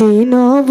দিনব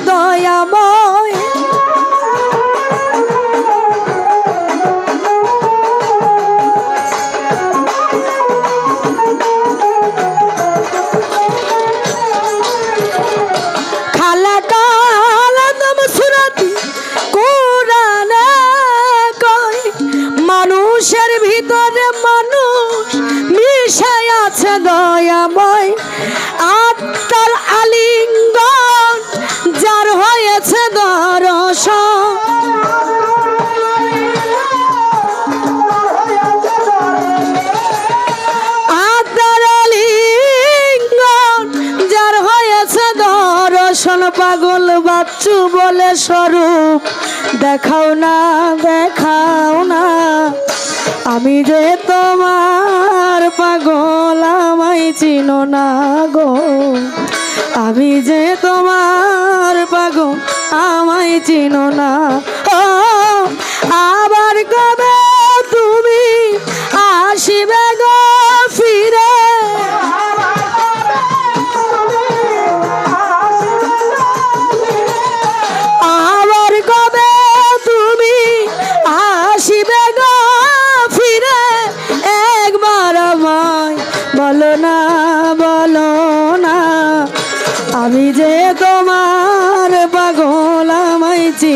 দয়াময় পাগল বাচ্চু বলে স্বরূপ, দেখাও না দেখাও না। আমি যে তোমার পাগল, আমায় চিনো না গো। আমি যে তোমার পাগল, আমায় চিনো না। ও, আবার কবে তুমি আসিবে গো?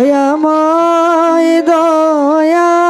দয়াময় দয়াল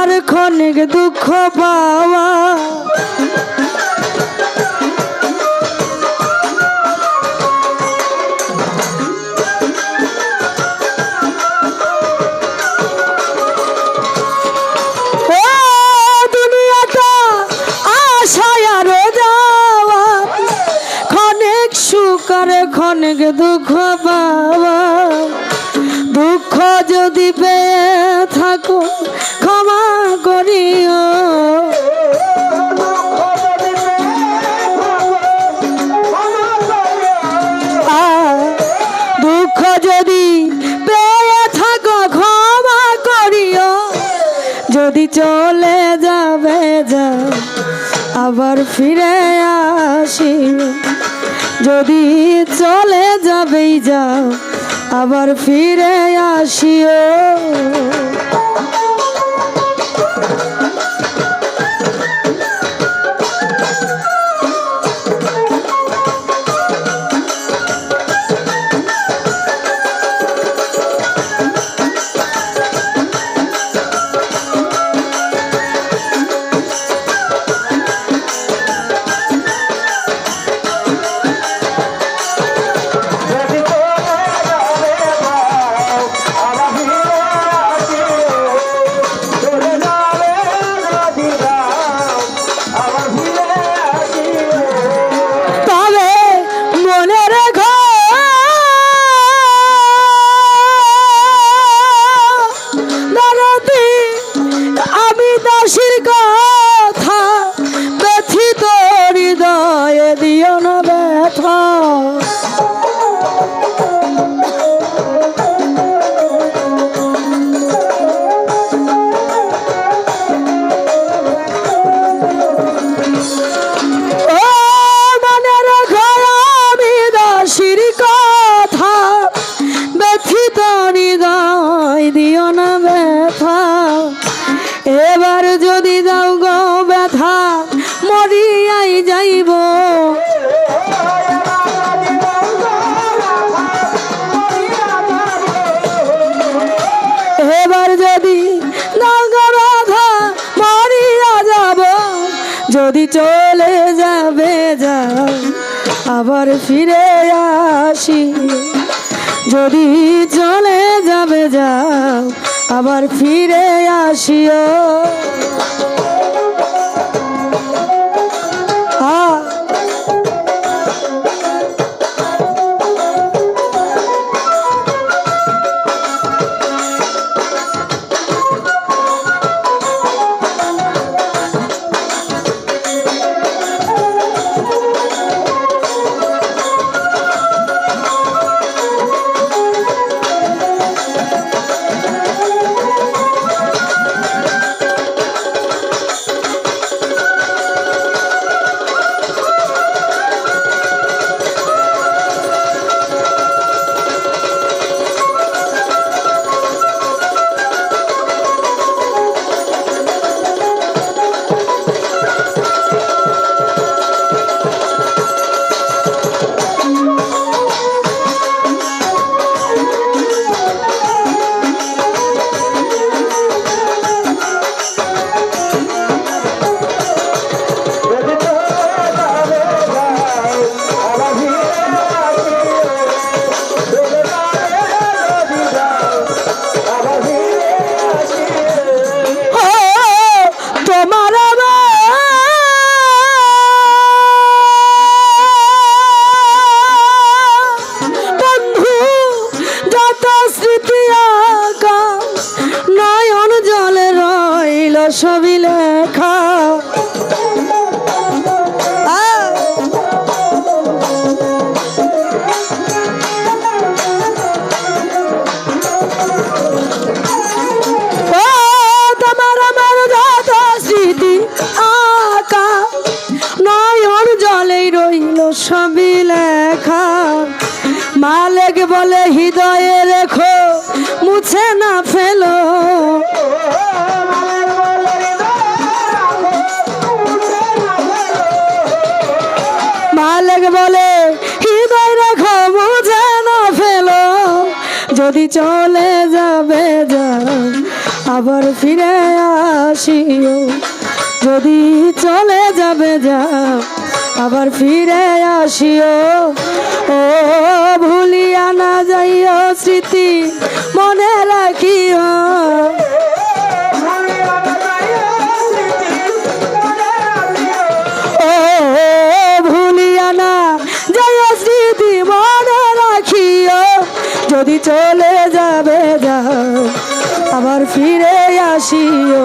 আর ক্ষণিক দুঃখ পাওয়া? ক্ষণিক দুঃখ বাবা দুঃখ যদি পেয়ে থাকো আবার ফিরে আসি যদি চলে যাবেই যাও আবার ফিরে আসিও। আবার ফিরে আসিও। ছবি লেখা। মালেক বলে, হৃদয়ে রেখো, মুছে না ফেলো। মালেক বলে, হৃদয় রেখো, মুছে না ফেলো। যদি চলে যাবে যাও আবার ফিরে আসিও। যদি চলে যাবে যাও আবার ফিরে আসিও। ও, ভুলিয়া না যাইও স্মৃতি, মনে রাখিও। ও স্মৃতি, মনে রাখিও। যদি চলে যাবে যাও, আবার ফিরে আসিও।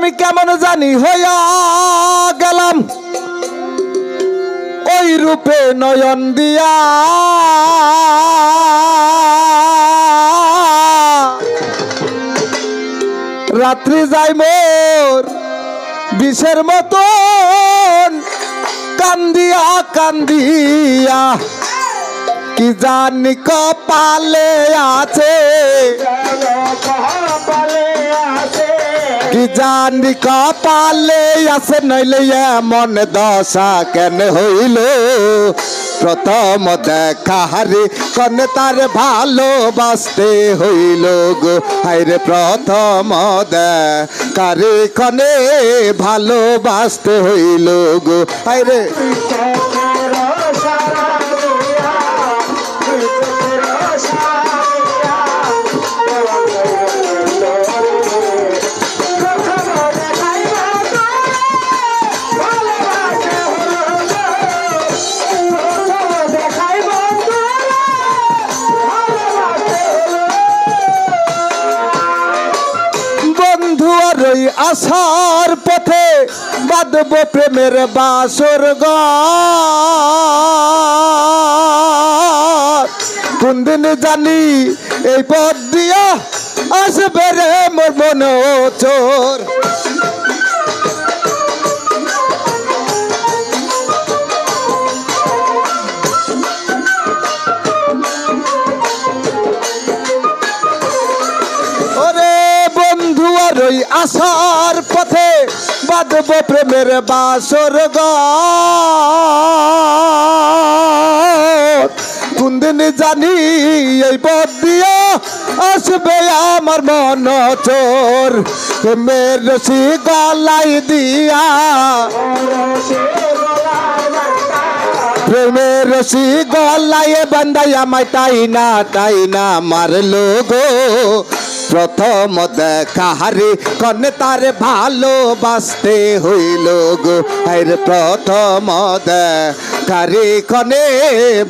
আমি কেমন জানি হইয়া গেলাম। ওই রূপে নয়ন দিয়া। রাত্রি যাই মোর বিষের মতন। কান্দিয়া কান্দিয়া কি জানি কপালে আছে। কি জানি কপালে আছে নইলে এমন দশা কেন হইল? প্রথম দেখা হারি, কন তার ভালোবাসতে হইল গো? হাইরে প্রথম কারে কনে ভালোবাসতে হইল গো? হাইরে ওই আসার পথে বাঁধব প্রেমের বাসর কোন দিন জানি এই পথ দিয়া আসবে রে মোর মন চোর। বাঁধব প্রেমের বাসর কোনদিন জানি এই পথ দিয়া আসবে আমার মন চোর। প্রেমের রসি গলাই দিয়া। প্রেমের রসি গলায় বান্দাই আমায় তাই না তাই না মারলো গো। প্রথম দেখা হারি, কনে তার ভালোবাসতে হইল গো। আরে প্রথম দেখারে, কনে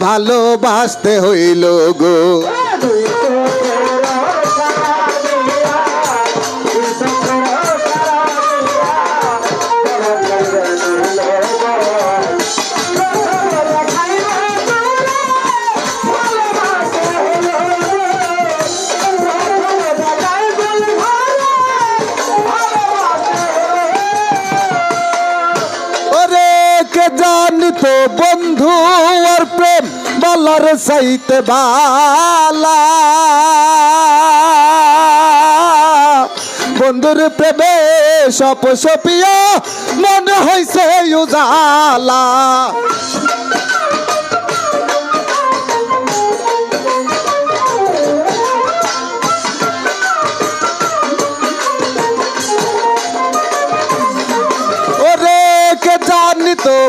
ভালোবাসতে হইল গো। বন্ধু আর প্রেম বলার সাইতে বালা। বন্ধুর প্রেমে সপ সপিয়া মনে হইছে উজালা।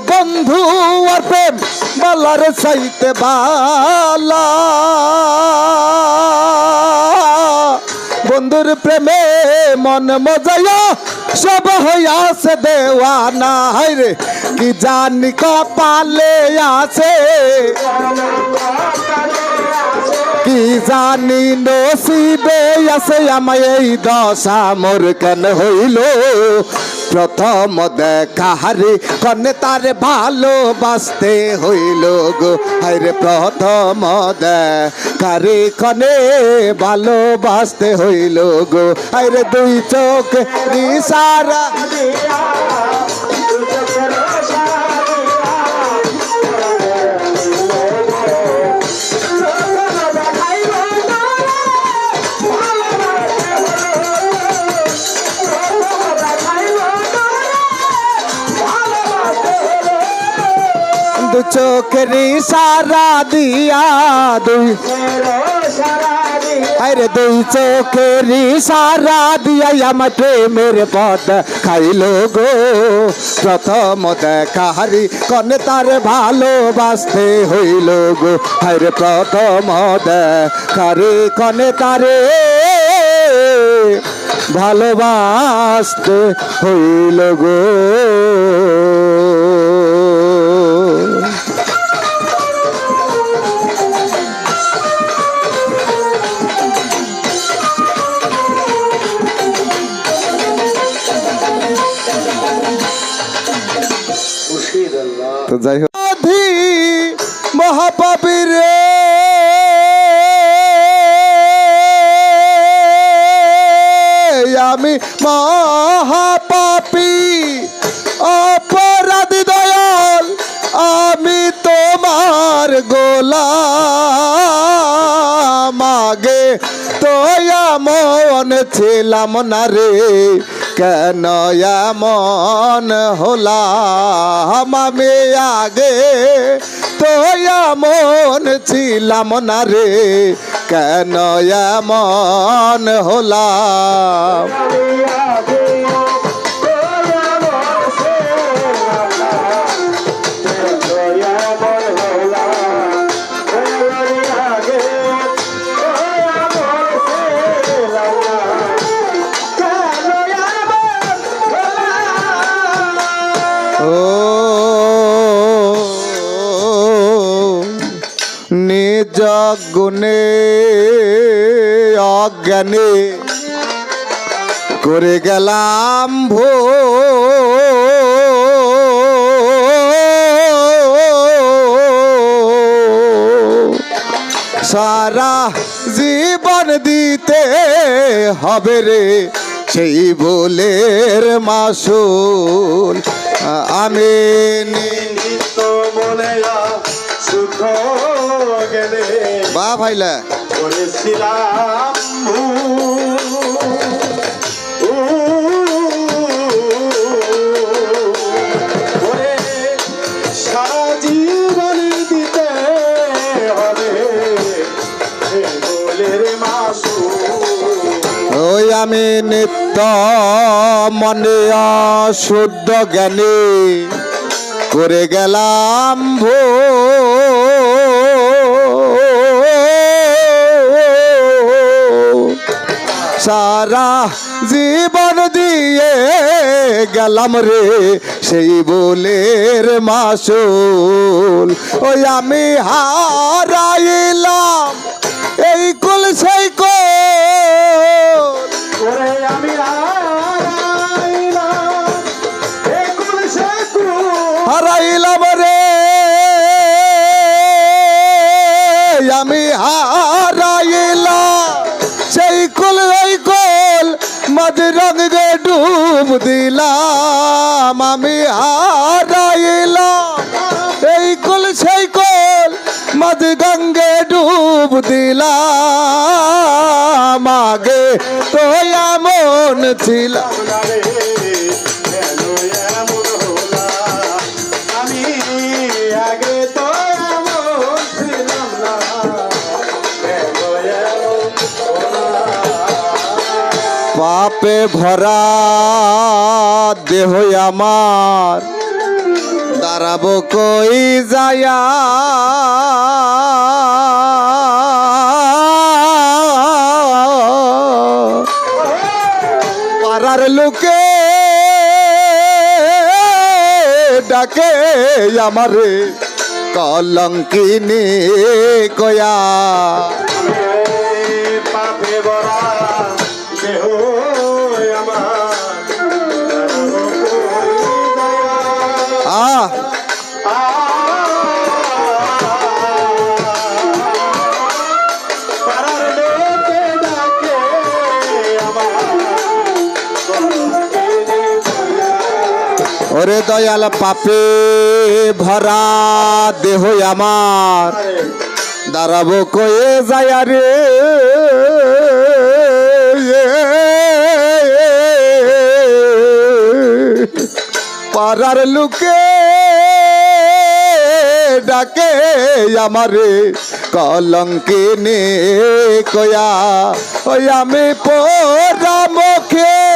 বন্ধু বলার সাইতে বালা। বন্ধুর প্রেমে মন মজায়া সব হইয়াছে দেওয়ানা। হাইরে কি জানি কপালে আছে? কি জানি নসিবে আছে আমায় এই দশা? মোর কেন হইল? প্রথম দেখা হারি কনে তার ভালোবাসতে হইল গো। হাইরে প্রথম দেখারি কনে ভালোবাসতে হইল গো হাইরে দুই চোখ নিসারা দু চোখের সারা দিয়া দুই আরে দুই চোখের সারা দিয়া আমার প্রেমের পদ খাইলো গো। প্রথম দেখাহারি কনে তার ভালোবাসতে হইল গো। আরে প্রথম দেখারি কনে তারে ভালোবাসতে হইল গো। যাই হোক। অধি মহাপাপীর আমি মহাপাপী, অপরাধী দয়াল, আমি তোমার গোলাম। আগে তোয়া মন ছিলাম না রে কেন মন হলাম আমি আগে? তোয়া মন ছিলাম না রে কেন মন হলাম? অজ্ঞানে করে গেলাম ভো সারা জীবন দিতে হবে রে সেই বলের মাসুল। আমি বা ভাইলা করেছিলাম আমি নিত্য মনে শুদ্ধ জ্ঞানী। করে গেলাম ভো সারা জীবন দিয়ে গেলাম রে সেই বলের মাসুল। ওই আমি হারাইলাম এই কুল সেই কোল। আমি হারাইলাম রে। আমি হারাইলাম মাঝ রঙে ডুব দিলাম, আমি হারাইলাম। এই কুল, সেই কোল মাঝ গঙ্গে ডুব দিলাম। আগে তো এমন ছিলাম পাপে ভরা দেহ আমার। দাঁড়াবো কই যায়া? পাড়ার লোকে ডাকে আমারে, কলঙ্কিনী কয়া। পাপে ভরা দেহ ওরে দয়াল পাপে ভরা দেহ আমার। দাঁড়াবো কয়ে যায় রে। পাড়ার লোকে ডাকে আমারে কলঙ্কিনী কয়া। ওই আমি পোরা মুখে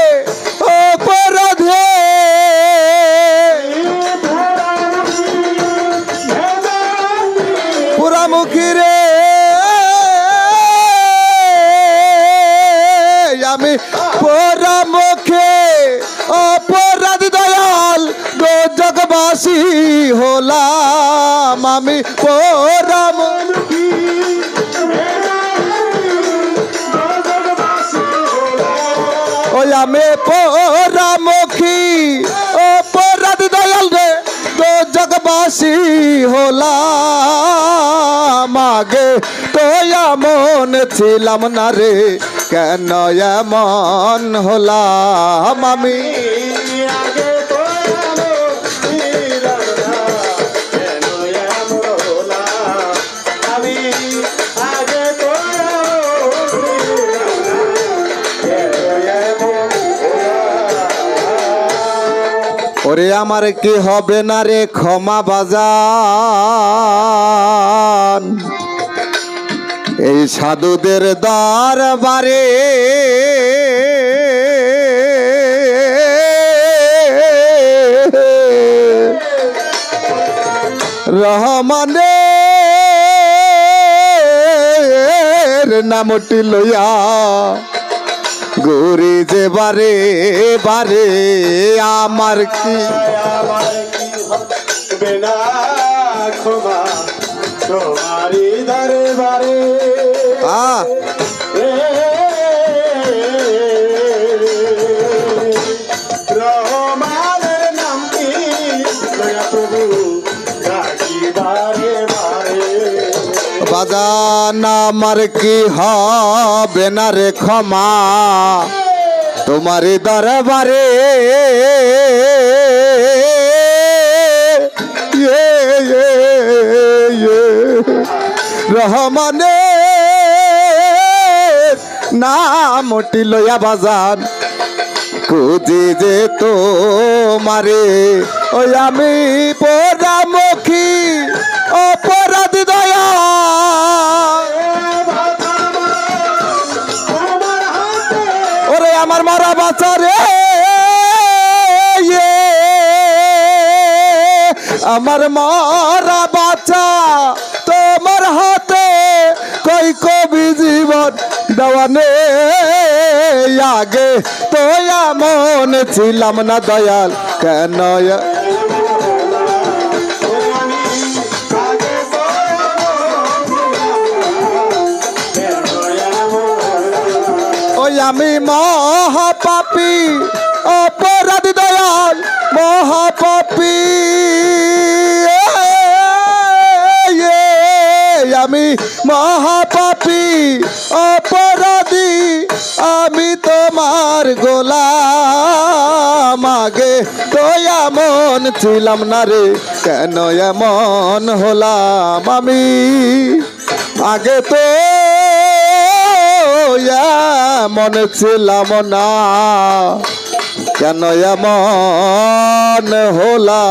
হলাম আমি পরামুখী ওই আমি পরামুখী। অপরাধ দয়াল রে গো জগবাসী হলাম। আগে তো এমন ছিলাম না রে, কেন এমন হলাম আমি? আগে ওরে আমার কি হবে না রে ক্ষমা বাজান? এই সাধুদের দরবারে রহমানের নামটি লইয়া গরি যে বারে বারে আমার কি? তোমারি দরবারে আ বাজান আমার কি হবে না রে ক্ষমা? তোমারই দরবারে ইয়ে, ইয়ে, ইয়ে। রহমানের নামটি লইয়া বাজান। খুঁজি যে তো মারে ওই আমি পোড়ামুখী আমার মারা বাচ্চা তোমার হাতে কই কবি জীবন দেওয়ানে আগে তো এমন ছিলাম না দয়াল কেন এ- ওই আমি মহাপাপী মহাপাপী, অপরাধী, আমি তোমার গোলাম। আগে তো এমন ছিলাম না রে, কেন এমন হলাম আমি? আগে তো মনে ছিলাম না, কেন এমন হলাম?